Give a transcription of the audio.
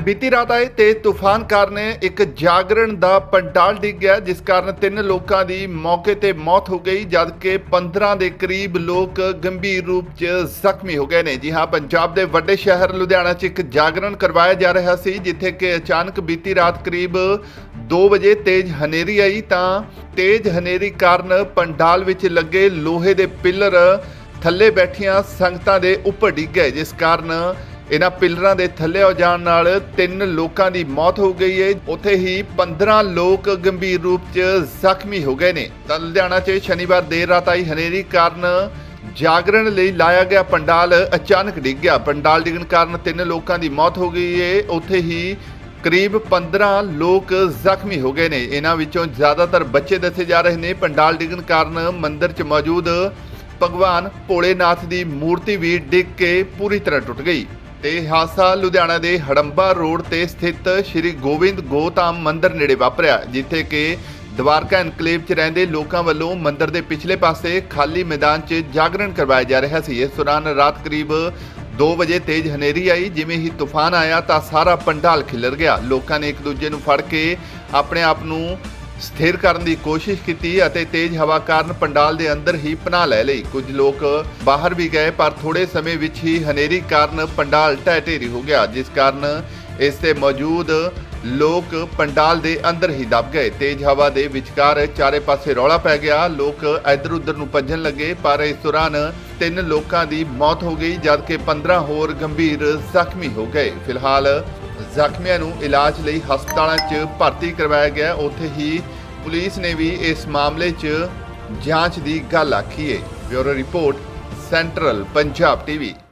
ਬੀਤੀ ਰਾਤ ਆਏ ਤੇਜ਼ ਤੂਫਾਨ ਕਾਰਨ ਇੱਕ ਜਾਗਰਣ ਦਾ ਪੰਡਾਲ ਡਿੱਗ ਗਿਆ, ਜਿਸ ਕਾਰਨ ਤਿੰਨ ਲੋਕਾਂ ਦੀ ਮੌਕੇ ਤੇ ਮੌਤ ਹੋ ਗਈ, ਜਦਕਿ 15 ਦੇ ਕਰੀਬ ਲੋਕ ਗੰਭੀਰ ਰੂਪ 'ਚ ਜ਼ਖਮੀ ਹੋ ਗਏ ਨੇ। ਜੀ ਹਾਂ, ਪੰਜਾਬ ਦੇ ਵੱਡੇ ਸ਼ਹਿਰ ਲੁਧਿਆਣਾ 'ਚ ਇੱਕ ਜਾਗਰਣ ਕਰਵਾਇਆ ਜਾ ਰਿਹਾ ਸੀ, ਜਿੱਥੇ ਕਿ ਅਚਾਨਕ ਬੀਤੀ ਰਾਤ ਕਰੀਬ 2 ਵਜੇ ਤੇਜ਼ ਹਨੇਰੀ ਆਈ, ਤਾਂ ਤੇਜ਼ ਹਨੇਰੀ ਕਾਰਨ ਪੰਡਾਲ ਵਿੱਚ ਲੱਗੇ ਲੋਹੇ ਦੇ ਪਿੱਲਰ ਥੱਲੇ ਬੈਠੀਆਂ ਸੰਗਤਾਂ ਦੇ ਉੱਪਰ ਡਿੱਗ ਗਏ, ਜਿਸ ਕਾਰਨ ਇਹਨਾਂ ਪਿੱਲਰਾਂ ਦੇ ਥੱਲੇ ਹੋ ਜਾਣ ਨਾਲ ਤਿੰਨ ਲੋਕਾਂ ਦੀ ਮੌਤ ਹੋ ਗਈ ਹੈ ਉੱਥੇ ਹੀ 15 ਲੋਕ ਗੰਭੀਰ ਰੂਪ 'ਚ ਜ਼ਖਮੀ ਹੋ ਗਏ ਨੇ। ਤਾਂ ਲੁਧਿਆਣਾ 'ਚ ਸ਼ਨੀਵਾਰ ਦੇਰ ਰਾਤ ਆਈ ਹਨੇਰੀ ਕਾਰਨ ਜਾਗਰਣ ਲਈ ਲਾਇਆ ਗਿਆ ਪੰਡਾਲ ਅਚਾਨਕ ਡਿੱਗ ਗਿਆ। ਪੰਡਾਲ ਡਿੱਗਣ ਕਾਰਨ ਤਿੰਨ ਲੋਕਾਂ ਦੀ ਮੌਤ ਹੋ ਗਈ ਹੈ ਉੱਥੇ ਹੀ ਕਰੀਬ 15 ਲੋਕ ਜ਼ਖਮੀ ਹੋ ਗਏ ਨੇ। ਇਹਨਾਂ ਵਿੱਚੋਂ ਜ਼ਿਆਦਾਤਰ ਬੱਚੇ ਦੱਸੇ ਜਾ ਰਹੇ ਨੇ। ਪੰਡਾਲ ਡਿੱਗਣ ਕਾਰਨ ਮੰਦਿਰ 'ਚ ਮੌਜੂਦ ਭਗਵਾਨ ਭੋਲੇਨਾਥ ਦੀ ਮੂਰਤੀ ਵੀ ਡਿੱਗ ਕੇ ਪੂਰੀ ਤਰ੍ਹਾਂ ਟੁੱਟ ਗਈ ਤੇ ਹਾਦਸਾ ਲੁਧਿਆਣਾ ਦੇ ਹੜੰਬਾ ਰੋਡ ਤੇ ਸਥਿਤ ਸ਼੍ਰੀ ਗੋਬਿੰਦ ਗੋਤਾਮ ਮੰਦਿਰ ਨੇੜੇ ਵਾਪਰਿਆ, ਜਿੱਥੇ ਕਿ ਦਵਾਰਕਾ ਐਨਕਲੇਵ 'ਚ ਰਹਿੰਦੇ ਲੋਕਾਂ ਵੱਲੋਂ ਮੰਦਿਰ ਦੇ ਪਿਛਲੇ ਪਾਸੇ ਖਾਲੀ ਮੈਦਾਨ 'ਚ ਜਾਗਰਣ ਕਰਵਾਇਆ ਜਾ ਰਿਹਾ ਸੀ। ਇਸ ਦੌਰਾਨ ਰਾਤ ਕਰੀਬ 2 ਵਜੇ ਤੇਜ਼ ਹਨੇਰੀ ਆਈ, ਜਿਵੇਂ ਹੀ ਤੂਫਾਨ ਆਇਆ ਤਾਂ ਸਾਰਾ ਪੰਡਾਲ ਖਿਲਰ ਗਿਆ। ਲੋਕਾਂ ਨੇ ਇੱਕ ਦੂਜੇ ਨੂੰ ਫੜ ਕੇ ਆਪਣੇ ਆਪ ਨੂੰ ਸਥਿਰ ਕਰਨ ਦੀ ਕੋਸ਼ਿਸ਼ ਕੀਤੀ ਅਤੇ ਤੇਜ਼ ਹਵਾ ਕਾਰਨ ਪੰਡਾਲ ਦੇ ਅੰਦਰ ਹੀ ਪਨਾਹ ਲੈ ਲਈ। ਕੁਝ ਲੋਕ ਬਾਹਰ ਵੀ ਗਏ, ਪਰ ਥੋੜੇ ਸਮੇਂ ਵਿੱਚ ਹੀ ਹਨੇਰੀ ਕਾਰਨ ਪੰਡਾਲ ਢਹਿ ਢੇਰੀ ਹੋ ਗਿਆ, ਜਿਸ ਕਾਰਨ ਇਸ ਤੇ ਮੌਜੂਦ ਲੋਕ ਪੰਡਾਲ ਦੇ ਅੰਦਰ ਹੀ ਦਬ ਗਏ। ਤੇਜ਼ ਹਵਾ ਦੇ ਵਿਚਕਾਰ ਚਾਰੇ ਪਾਸੇ ਰੌਲਾ ਪੈ ਗਿਆ। ਲੋਕ ਇੱਧਰ ਉੱਧਰ ਨੂੰ ਭੱਜਣ ਲੱਗੇ, ਪਰ ਇਸ ਦੌਰਾਨ ਤਿੰਨ ਲੋਕਾਂ ਦੀ ਮੌਤ ਹੋ ਗਈ, ਜਦਕਿ 15 ਹੋਰ ਗੰਭੀਰ ਜ਼ਖਮੀ ਹੋ ਗਏ। ਫਿਲਹਾਲ ਜ਼ਖਮੀਆਂ ਨੂੰ ਇਲਾਜ ਲਈ ਹਸਪਤਾਲਾਂ 'ਚ ਭਰਤੀ ਕਰਵਾਇਆ ਗਿਆ। ਉੱਥੇ ਹੀ ਪੁਲਿਸ ਨੇ ਵੀ ਇਸ ਮਾਮਲੇ 'ਚ ਜਾਂਚ ਦੀ ਗੱਲ ਆਖੀ ਹੈ bureau report, central Punjab TV.